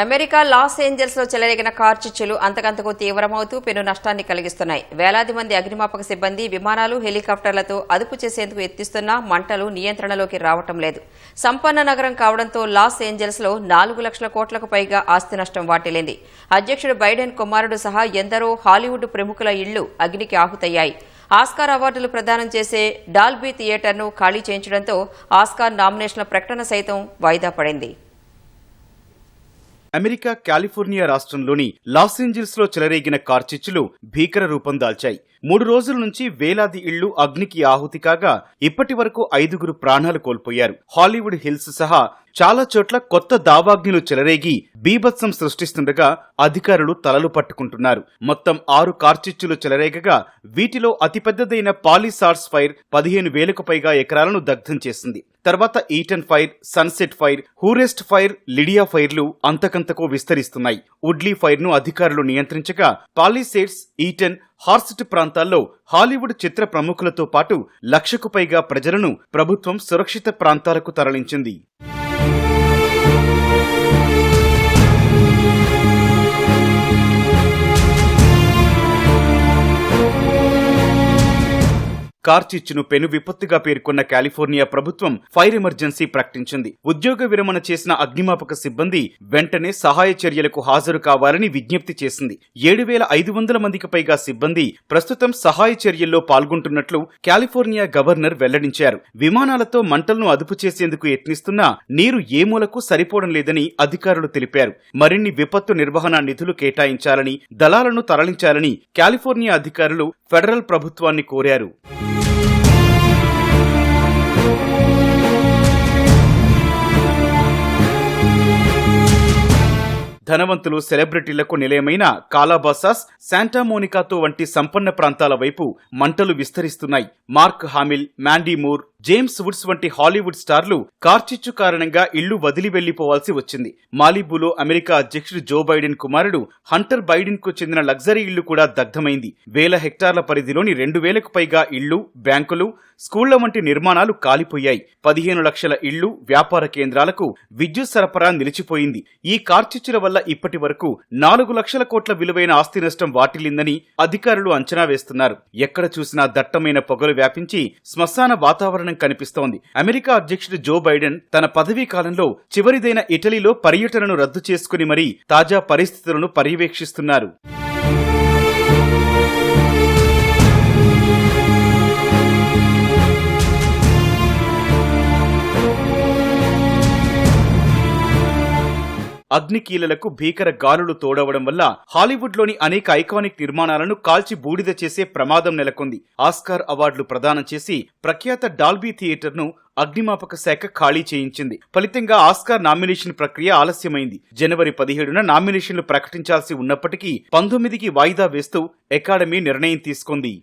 America loss ఏంజల్స్లో చెలరేగిన కార్చిచ్చులు అంతకంతకు తీవ్రమవుతూ పెను నష్టాన్ని కలిగిస్తున్నాయి. వేలాది మంది అగ్నిమాపక సిబ్బంది విమానాలు హెలికాప్టర్లతో అదుపు చేసేందుకు ఎత్తిస్తున్నా మంటలు నియంత్రణలోకి రావటం లేదు. సంపన్న నగరం కావడంతో లాస్ ఏంజల్స్లో నాలుగు లక్షల కోట్లకు పైగా ఆస్తి నష్టం వాటిల్లింది. అధ్యక్షుడు బైడెన్ కుమారుడు సహా ఎందరో హాలీవుడ్ ప్రముఖుల ఇళ్ళు అగ్నికి ఆహుతయ్యాయి. ఆస్కార్ అవార్డులు ప్రదానం చేసే డాల్బీ థియేటర్ను ఖాళీ చేయించడంతో ఆస్కార్ నామినేషన్ల ప్రకటన సైతం వాయిదా పడింది. అమెరికా కాలిఫోర్నియా రాష్ట్రంలోని లాస్ ఏంజల్స్లో చెలరేగిన కార్చిచ్చులు భీకర రూపం దాల్చాయి. మూడు రోజుల నుంచి వేలాది ఇళ్ళు అగ్నికి ఆహుతి కాగా ఇప్పటి వరకు ఐదుగురు ప్రాణాలు కోల్పోయారు. హాలీవుడ్ హిల్స్ సహా చాలా చోట్ల కొత్త దావాగ్నులు చెలరేగి బీభత్సం సృష్టిస్తుండగా అధికారులు తలలు పట్టుకుంటున్నారు. మొత్తం ఆరు కార్చిచ్చులు చెలరేగగా వీటిలో అతిపెద్దదైన పాలిసార్స్ ఫైర్ పదిహేను వేలకు పైగా ఎకరాలను దగ్ధం చేసింది. తర్వాత Eaton fire Sunset fire Hurst fire Lidia ఫైర్లు అంతకంతకు విస్తరిస్తున్నాయి. ఉడ్లీ ఫైర్ను అధికారులు నియంత్రించగా పాలిసేడ్స్ ఈటన్ హార్సిట్ ప్రాంతాల్లో హాలీవుడ్ చిత్ర ప్రముఖులతో పాటు లక్షకు పైగా ప్రజలను ప్రభుత్వం సురక్షిత ప్రాంతాలకు తరలించింది. Thank you. కార్చిచ్చును పెను విపత్తుగా పేర్కొన్న కాలిఫోర్నియా ప్రభుత్వం ఫైర్ ఎమర్జెన్సీ ప్రకటించింది. ఉద్యోగ విరమణ చేసిన అగ్నిమాపక సిబ్బంది వెంటనే సహాయ చర్యలకు హాజరు కావాలని విజ్ఞప్తి చేసింది. ఏడు వేల ఐదు వందల మందికి పైగా సిబ్బంది ప్రస్తుతం సహాయ చర్యల్లో పాల్గొంటున్నట్లు కాలిఫోర్నియా గవర్నర్ వెల్లడించారు. విమానాలతో మంటలను అదుపు చేసేందుకు యత్నిస్తున్నా నీరు ఏ మూలకు సరిపోవడం లేదని అధికారులు తెలిపారు. మరిన్ని విపత్తు నిర్వహణ నిధులు కేటాయించాలని దళాలను తరలించాలని కాలిఫోర్నియా అధికారులు ఫెడరల్ ప్రభుత్వాన్ని కోరారు. ధనవంతులు సెలబ్రిటీలకు నిలయమైన కాలాబాసాస్ శాంటామోనికాతో వంటి సంపన్న ప్రాంతాల వైపు మంటలు విస్తరిస్తున్నాయి. Mark Hamill Mandy Moore James Woods వంటి హాలీవుడ్ స్టార్లు కార్చిచ్చు కారణంగా ఇళ్ళు వదిలి వెళ్ళిపోవాల్సి వచ్చింది. మాలిబులో అమెరికా అధ్యక్షుడు జో బైడెన్ కుమారుడు హంటర్ బైడెన్కు చెందిన లగ్జరీ ఇళ్ళు కూడా దగ్ధమైంది. వేల హెక్టార్ల పరిధిలోని రెండు వేలకు పైగా ఇళ్ళు బ్యాంకులు స్కూళ్ళ వంటి నిర్మాణాలు కాలిపోయాయి. పదిహేను లక్షల ఇళ్ళు వ్యాపార కేంద్రాలకు విద్యుత్ సరఫరా నిలిచిపోయింది. ఈ కార్చిచ్చుల వల్ల ఇప్పటి వరకు నాలుగు లక్షల కోట్ల విలువైన ఆస్తి నష్టం వాటిల్లిందని అధికారులు అంచనా వేస్తున్నారు. ఎక్కడ చూసినా దట్టమైన పొగలు వ్యాపించి శ్మశాన వాతావరణం కనిపిస్తోంది. అమెరికా అధ్యక్షుడు జో బైడెన్ తన పదవీ కాలంలో చివరిదైన ఇటలీలో పర్యటనను రద్దు చేసుకుని మరీ తాజా పరిస్థితులను పర్యవేక్షిస్తున్నారు. అగ్నికీలలకు భీకర గాలులు తోడవడం వల్ల హాలీవుడ్లోని అనేక ఐకానిక్ నిర్మాణాలను కాల్చి బూడిద చేసే ప్రమాదం నెలకొంది. ఆస్కార్ అవార్డులు ప్రదానం చేసి ప్రఖ్యాత డాల్బీ థియేటర్ను అగ్నిమాపక శాఖ ఖాళీ చేయించింది. ఫలితంగా ఆస్కార్ నామినేషన్ ప్రక్రియ ఆలస్యమైంది. జనవరి పదిహేడున నామినేషన్లు ప్రకటించాల్సి ఉన్నప్పటికీ పంతొమ్మిదికి వాయిదా వేస్తూ అకాడమీ నిర్ణయం తీసుకుంది.